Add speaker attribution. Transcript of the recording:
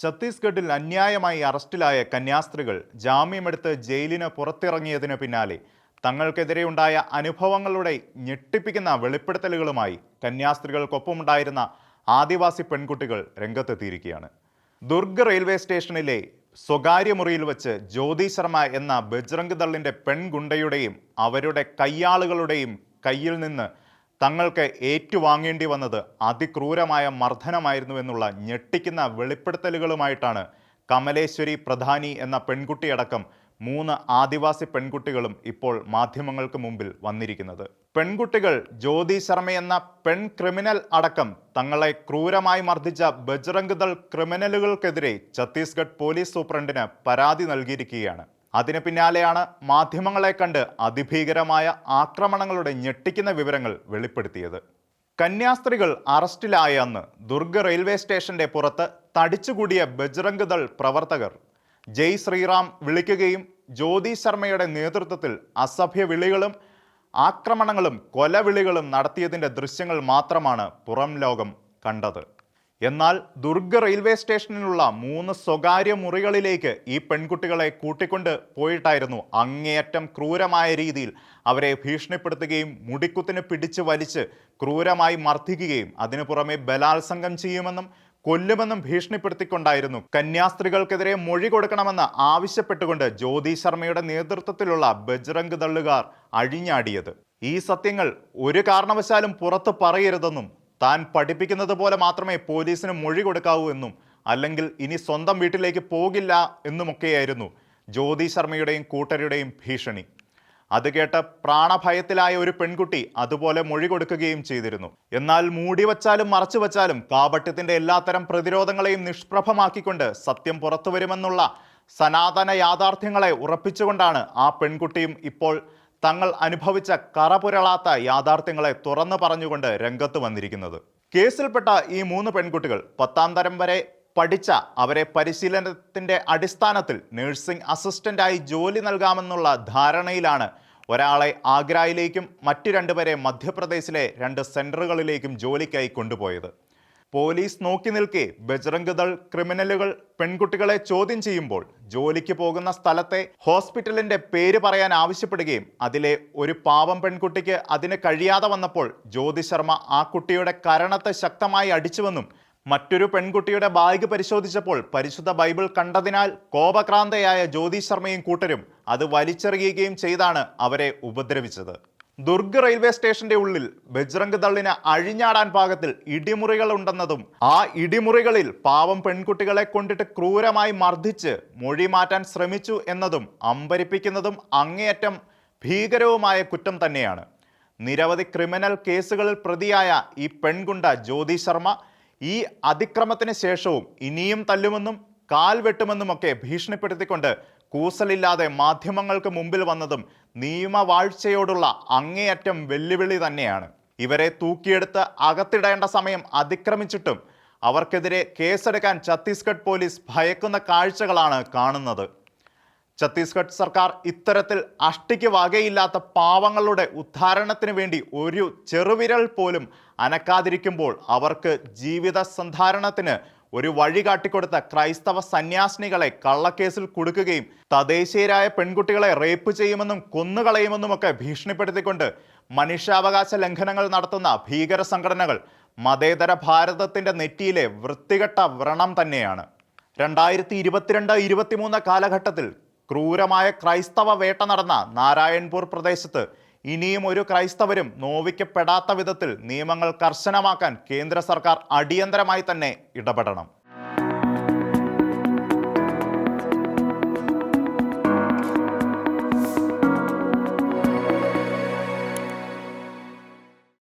Speaker 1: ഛത്തീസ്ഗഡിൽ അന്യായമായി അറസ്റ്റിലായ കന്യാസ്ത്രീകൾ ജാമ്യമെടുത്ത് ജയിലിന് പുറത്തിറങ്ങിയതിന് പിന്നാലെ തങ്ങൾക്കെതിരെയുണ്ടായ അനുഭവങ്ങളുടെ ഞെട്ടിപ്പിക്കുന്ന വെളിപ്പെടുത്തലുകളുമായി കന്യാസ്ത്രീകൾക്കൊപ്പമുണ്ടായിരുന്ന ആദിവാസി പെൺകുട്ടികൾ രംഗത്തെത്തിയിരിക്കുകയാണ്. ദുർഗ് റെയിൽവേ സ്റ്റേഷനിലെ സ്വകാര്യ മുറിയിൽ വെച്ച് ജ്യോതി ശർമ്മ എന്ന ബജ്രംഗ് ദളിന്റെ പെൺഗുണ്ടയുടെയും അവരുടെ കയ്യാളുകളുടെയും കയ്യിൽ നിന്ന് തങ്ങൾക്ക് ഏറ്റുവാങ്ങേണ്ടി വന്നത് അതിക്രൂരമായ മർദ്ദനമായിരുന്നു എന്നുള്ള ഞെട്ടിക്കുന്ന വെളിപ്പെടുത്തലുകളുമായിട്ടാണ് കമലേശ്വരി പ്രധാനി എന്ന പെൺകുട്ടിയടക്കം മൂന്ന് ആദിവാസി പെൺകുട്ടികളും ഇപ്പോൾ മാധ്യമങ്ങൾക്ക് മുമ്പിൽ വന്നിരിക്കുന്നത്. പെൺകുട്ടികൾ ജ്യോതി ശർമ്മ എന്ന പെൺ ക്രിമിനൽ അടക്കം തങ്ങളെ ക്രൂരമായി മർദ്ദിച്ച ബജ്രംഗ് ദൾ ക്രിമിനലുകൾക്കെതിരെ ഛത്തീസ്ഗഡ് പോലീസ് സൂപ്രണ്ടിന് പരാതി നൽകിയിരിക്കുകയാണ്. അതിന് പിന്നാലെയാണ് മാധ്യമങ്ങളെ കണ്ട് അതിഭീകരമായ ആക്രമണങ്ങളുടെ ഞെട്ടിക്കുന്ന വിവരങ്ങൾ വെളിപ്പെടുത്തിയത്. കന്യാസ്ത്രീകൾ അറസ്റ്റിലായ അന്ന് ദുർഗ് റെയിൽവേ സ്റ്റേഷന്റെ പുറത്ത് തടിച്ചുകൂടിയ ബജ്രംഗ് ദൾ പ്രവർത്തകർ. ജയ് ശ്രീറാം വിളിക്കുകയും ജ്യോതി ശർമ്മയുടെ നേതൃത്വത്തിൽ അസഭ്യ വിളികളും ആക്രമണങ്ങളും കൊലവിളികളും നടത്തിയതിന്റെ ദൃശ്യങ്ങൾ മാത്രമാണ് പുറം ലോകം കണ്ടത്. എന്നാൽ ദുർഗ് റെയിൽവേ സ്റ്റേഷനിലുള്ള മൂന്ന് സ്വകാര്യ മുറികളിലേക്ക് ഈ പെൺകുട്ടികളെ കൂട്ടിക്കൊണ്ട് പോയിട്ടായിരുന്നു അങ്ങേയറ്റം ക്രൂരമായ രീതിയിൽ അവരെ ഭീഷണിപ്പെടുത്തുകയും മുടിക്കുത്തിന് പിടിച്ച് വലിച്ച് ക്രൂരമായി മർദ്ദിക്കുകയും അതിനു പുറമെ ബലാത്സംഗം ചെയ്യുമെന്നും കൊല്ലുമെന്നും ഭീഷണിപ്പെടുത്തിക്കൊണ്ടായിരുന്നു. കന്യാസ്ത്രീകൾക്കെതിരെ മൊഴി കൊടുക്കണമെന്ന് ആവശ്യപ്പെട്ടുകൊണ്ട് ജ്യോതി ശർമ്മയുടെ നേതൃത്വത്തിലുള്ള ബജ്രംഗ് ദള്ളുകാർ അഴിഞ്ഞാടിയത്. ഈ സത്യങ്ങൾ ഒരു കാരണവശാലും പുറത്ത് പറയരുതെന്നും താൻ പഠിപ്പിക്കുന്നത് പോലെ മാത്രമേ പോലീസിന് മൊഴി കൊടുക്കാവൂ എന്നും അല്ലെങ്കിൽ ഇനി സ്വന്തം വീട്ടിലേക്ക് പോകില്ല എന്നുമൊക്കെയായിരുന്നു ജ്യോതി ശർമ്മയുടെയും കൂട്ടരുടെയും ഭീഷണി. അത് കേട്ട് പ്രാണഭയത്തിലായ ഒരു പെൺകുട്ടി അതുപോലെ മൊഴി കൊടുക്കുകയും ചെയ്തിരുന്നു. എന്നാൽ മൂടി വച്ചാലും മറച്ചു വച്ചാലും കാപട്യത്തിന്റെ എല്ലാത്തരം പ്രതിരോധങ്ങളെയും നിഷ്പ്രഭമാക്കിക്കൊണ്ട് സത്യം പുറത്തു വരുമെന്നുള്ള സനാതന യാഥാർത്ഥ്യങ്ങളെ ഉറപ്പിച്ചുകൊണ്ടാണ് ആ പെൺകുട്ടിയും ഇപ്പോൾ തങ്ങൾ അനുഭവിച്ച കറപുരളാത്ത യാഥാർത്ഥ്യങ്ങളെ തുറന്നു പറഞ്ഞുകൊണ്ട് രംഗത്ത് വന്നിരിക്കുന്നത്. കേസിൽപ്പെട്ട ഈ മൂന്ന് പെൺകുട്ടികൾ പത്താം തരം വരെ പഠിച്ച അവരെ പരിശീലനത്തിന്റെ അടിസ്ഥാനത്തിൽ നഴ്സിംഗ് അസിസ്റ്റന്റായി ജോലി നൽകാമെന്നുള്ള ധാരണയിലാണ് ഒരാളെ ആഗ്രയിലേക്കും മറ്റു രണ്ടുപേരെ മധ്യപ്രദേശിലെ രണ്ട് സെന്ററുകളിലേക്കും ജോലിക്കായി കൊണ്ടുപോയത്. പോലീസ് നോക്കി നിൽക്കെ ബജ്രംഗ് ദൾ ക്രിമിനലുകൾ പെൺകുട്ടികളെ ചോദ്യം ചെയ്യുമ്പോൾ ജോലിക്ക് പോകുന്ന സ്ഥലത്തെ ഹോസ്പിറ്റലിന്റെ പേര് പറയാൻ ആവശ്യപ്പെടുകയും അതിലെ ഒരു പാവം പെൺകുട്ടിക്ക് അതിന് കഴിയാതെ വന്നപ്പോൾ ജ്യോതി ശർമ്മ ആ കുട്ടിയുടെ കരണത്തെ ശക്തമായി അടിച്ചുവെന്നും മറ്റൊരു പെൺകുട്ടിയുടെ ബാഗ് പരിശോധിച്ചപ്പോൾ പരിശുദ്ധ ബൈബിൾ കണ്ടതിനാൽ കോപക്രാന്തയായ ജ്യോതി ശർമ്മയും കൂട്ടരും അത് വലിച്ചെറിയുകയും ചെയ്താണ് അവരെ ഉപദ്രവിച്ചത്. ദുർഗ് റെയിൽവേ സ്റ്റേഷന്റെ ഉള്ളിൽ ബജ്രംഗ് തള്ളിന് അഴിഞ്ഞാടാൻ പാകത്തിൽ ഇടിമുറികൾ ഉണ്ടെന്നതും ആ ഇടിമുറികളിൽ പാവം പെൺകുട്ടികളെ കൊണ്ടിട്ട് ക്രൂരമായി മർദ്ദിച്ച് മൊഴി മാറ്റാൻ ശ്രമിച്ചു എന്നതും അമ്പരിപ്പിക്കുന്നതും അങ്ങേയറ്റം ഭീകരവുമായ കുറ്റം തന്നെയാണ്. നിരവധി ക്രിമിനൽ കേസുകളിൽ പ്രതിയായ ഈ പെൺകുണ്ട ജ്യോതി ശർമ്മ ഈ അതിക്രമത്തിന് ശേഷവും ഇനിയും തല്ലുമെന്നും കാൽ വെട്ടുമെന്നുമൊക്കെ ഭീഷണിപ്പെടുത്തിക്കൊണ്ട് കൂസലില്ലാതെ മാധ്യമങ്ങൾക്ക് മുമ്പിൽ വന്നതും നിയമവാഴ്ചയോടുള്ള അങ്ങേയറ്റം വെല്ലുവിളി തന്നെയാണ്. ഇവരെ തൂക്കിയെടുത്ത് അകത്തിടേണ്ട സമയം അതിക്രമിച്ചിട്ടും അവർക്കെതിരെ കേസെടുക്കാൻ ഛത്തീസ്ഗഡ് പോലീസ് ഭയക്കുന്ന കാഴ്ചകളാണ് കാണുന്നത്. ഛത്തീസ്ഗഡ് സർക്കാർ ഇത്തരത്തിൽ അഷ്ടിക്ക് വകയില്ലാത്ത പാവങ്ങളുടെ ഉദ്ധാരണത്തിന് വേണ്ടി ഒരു ചെറുവിരൽ പോലും അനക്കാതിരിക്കുമ്പോൾ അവർക്ക് ജീവിത സന്ധാരണത്തിന് ഒരു വഴി കാട്ടിക്കൊടുത്ത ക്രൈസ്തവ സന്യാസിനികളെ കള്ളക്കേസിൽ കുടുക്കുകയും തദ്ദേശീയരായ പെൺകുട്ടികളെ റേപ്പ് ചെയ്യുമെന്നും കൊന്നുകളയുമെന്നുമൊക്കെ ഭീഷണിപ്പെടുത്തിക്കൊണ്ട് മനുഷ്യാവകാശ ലംഘനങ്ങൾ നടത്തുന്ന ഭീകര സംഘടനകൾ മതേതര ഭാരതത്തിന്റെ നെറ്റിയിലെ വൃത്തികെട്ട വ്രണം തന്നെയാണ്. രണ്ടായിരത്തി ഇരുപത്തിരണ്ട് ഇരുപത്തിമൂന്ന് കാലഘട്ടത്തിൽ ക്രൂരമായ ക്രൈസ്തവ വേട്ട നടന്ന നാരായൺപൂർ പ്രദേശത്ത് ഇനിയും ഒരു ക്രൈസ്തവരും നോവിക്കപ്പെടാത്ത വിധത്തിൽ നിയമങ്ങൾ കർശനമാക്കാൻ കേന്ദ്ര സർക്കാർ അടിയന്തരമായി തന്നെ ഇടപെടണം.